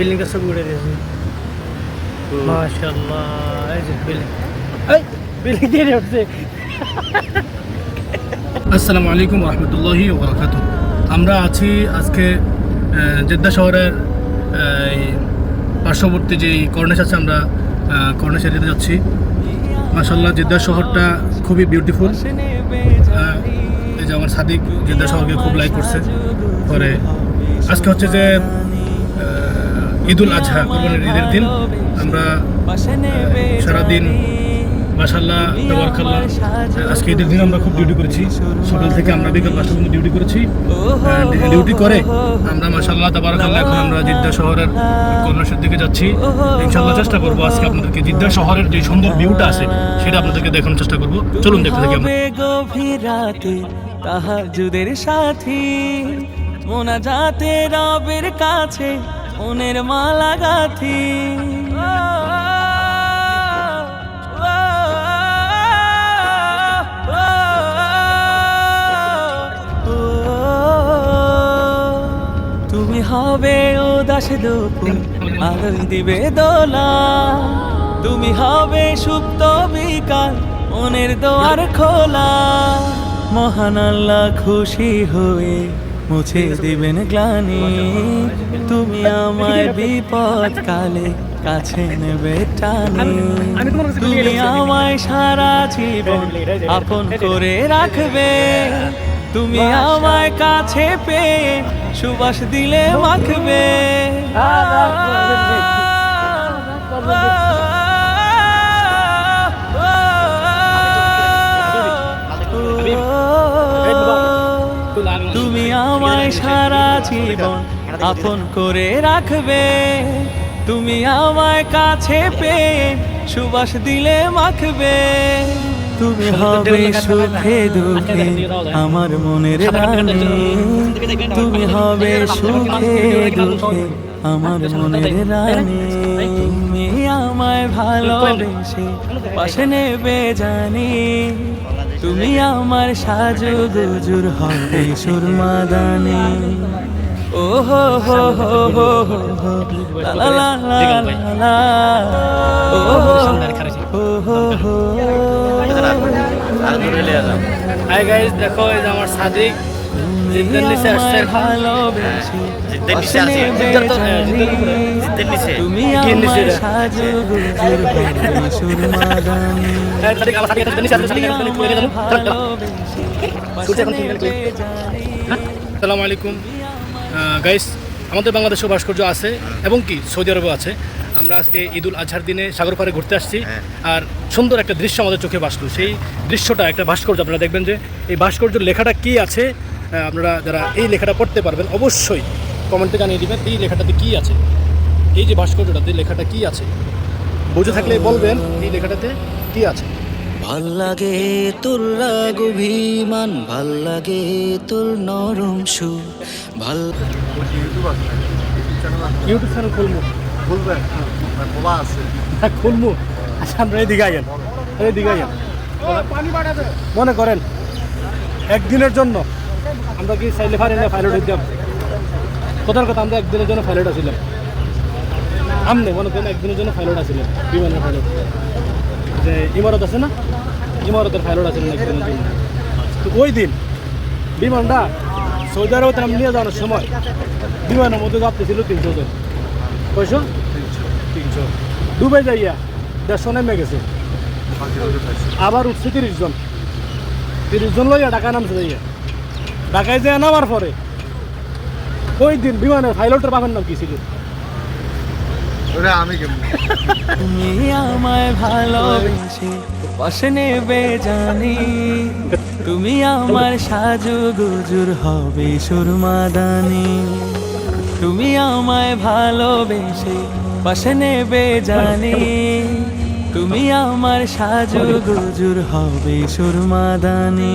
বিল্ডিংটা সব উড়ে দিয়েছে। মাশাল্লাহ এই যে বিল্ডিং। এই বিল্ডিং দিয়ে উঠছে আসসালামু আলাইকুম রহমতুল্লাহি ওবরাকাত আমরা আছি আজকে জেদ্দা শহরের পার্শ্ববর্তী যে কর্নেশ আছে আমরা আহ, কর্নেশ এরিয়াতে যাচ্ছি। মাসাল্লাহ জেদ্দা শহরটা খুবই বিউটিফুল এই যে আমার সাদিক জেদ্দা শহরকে খুব লাইক করছে। পরে আজকে হচ্ছে যে ঈদুল আজহা কোরবানির ঈদের দিন আমরা সারাদিন মাসাল্লাহ তাবারকাল্লাহ আজকে ঈদের দিন আমরা খুব ডিউটি করেছি। সকাল থেকে আমরা বিকেল পাঁচটা পর্যন্ত ডিউটি করেছি। ডিউটি করে আমরা মাসাল্লাহ তাবারকাল্লাহ, এখন আমরা জিদ্দা শহরের কর্ণসের দিকে যাচ্ছি। ইনশাল্লাহ চেষ্টা করব আজকে আপনাদেরকে জিদ্দা শহরের যে সুন্দর ভিউটা আছে, সেটা আপনাদেরকে দেখানোর চেষ্টা করব। চলুন দেখতে থাকি আমরা। তাহাজুদের সাথী মোনা যাতে রবের কাছে মনের মালা গাথি। তুমি হবে ও দাস দুপুর, আলোয় দিবে দোলা। তুমি হবে সুপ্ত বিকাল, মনের দোয়ার খোলা। মহান আল্লাহ খুশি হয়ে মুছে দিবেন গ্লানি। তুমি আমার বিপদ কালে কাছে নেবে টানি। তুমি আমায় সারা জীবন আপন করে রাখবে। তুমি আমায় কাছে পেয়ে সুবাস দিলে মাখবে। সারা জীবন আপন করে রাখবে। তুমি আমায় কাছে পেয়ে সুবাস দিলে মাখবে। তুমি হবে সুখে দুঃখে আমার মনের রানী। তুমি হবে সুখে দুঃখে আমার মনের রানী। তুমি আমায় ভালোবেসে পাশে নেবে জানি। তুমি আমার সাজু গুজুর হবে সুরমা দানে। ও হো হো হো হো হো হো লা লা লা লা ও হো হো হো হো হাই গাইস দেখো এই আমার সাদিক। জিদ্দার নিচে আসছে নিচে আছে। জিদ্দার তো- জিদ্দার নিচে। কি নিচে আসসালামু আলাইকুম গাইস আমাদের বাংলাদেশেও ভাস্কর্য আছে এবং কি সৌদি আরবেও আছে আমরা আজকে ঈদুল আজহার দিনে সাগর পাড়ে ঘুরতে আসছি হ্যাঁ। আর সুন্দর একটা দৃশ্য আমাদের চোখে ভাসলো সেই দৃশ্যটা একটা ভাস্কর্য আপনারা দেখবেন যে এই ভাস্কর্যের লেখাটা কি আছে আপনারা যারা এই লেখাটা পড়তে পারবেন অবশ্যই কমেন্টে জানিয়ে দেবেন এই লেখাটাতে কী আছে। এই যে ভাস্কর্যটাতে লেখাটা কী আছে বুঝে থাকলে বলবেন এই লেখাটাতে কী আছে। ভালো লাগে তোর রাগ অভিমান ভালো লাগে তোর নরম সুর ভালো ইউটিউব চ্যানেল খুলবো। বুঝবেন বাবা আছে। হ্যাঁ খুলবো। আচ্ছা আমরা এদিকে আইয়েন। এদিকে আইয়েন। মনে করেন একদিনের জন্য আমরা কি চাইলে পারি না পাইলট হইতাম কোথার কথা, আমরা একদিনের জন্য পাইলট আছিলাম। আমনে মনে করেন একদিনের জন্য পাইলট আছিলাম, বিমানের পাইলট যে ইমারত আছে না? ইমারতের পাইলট আছিলেন একদিনের জন্য। তো ওই দিন বিমানটা সৌদি আরবে নাম নিয়ে যাওয়ার সময় বিমানের মধ্যে যাত্রী ছিল তিনশো জন। কয়শো? তিনশো। ডুবে যাইয়া দেড়শো নেমে গেছে। আবার উঠছে তিরিশ জন। তিরিশ জন লইয়া ঢাকা নামছে যাইয়া। ঢাকায় যায় নামার পরে ওই দিন বিমানের পাইলটের বাবার নাম কি ছিল? আমি তুমি আমায় ভালোবেসে পাশে নেবে জানি। তুমি আমার সাজু গুজুর হবে সুরমাদানি তুমি আমায় ভালোবেসে পাশে নেবে জানি। তুমি আমার সাজু গুজুর হবে সুরমাদানি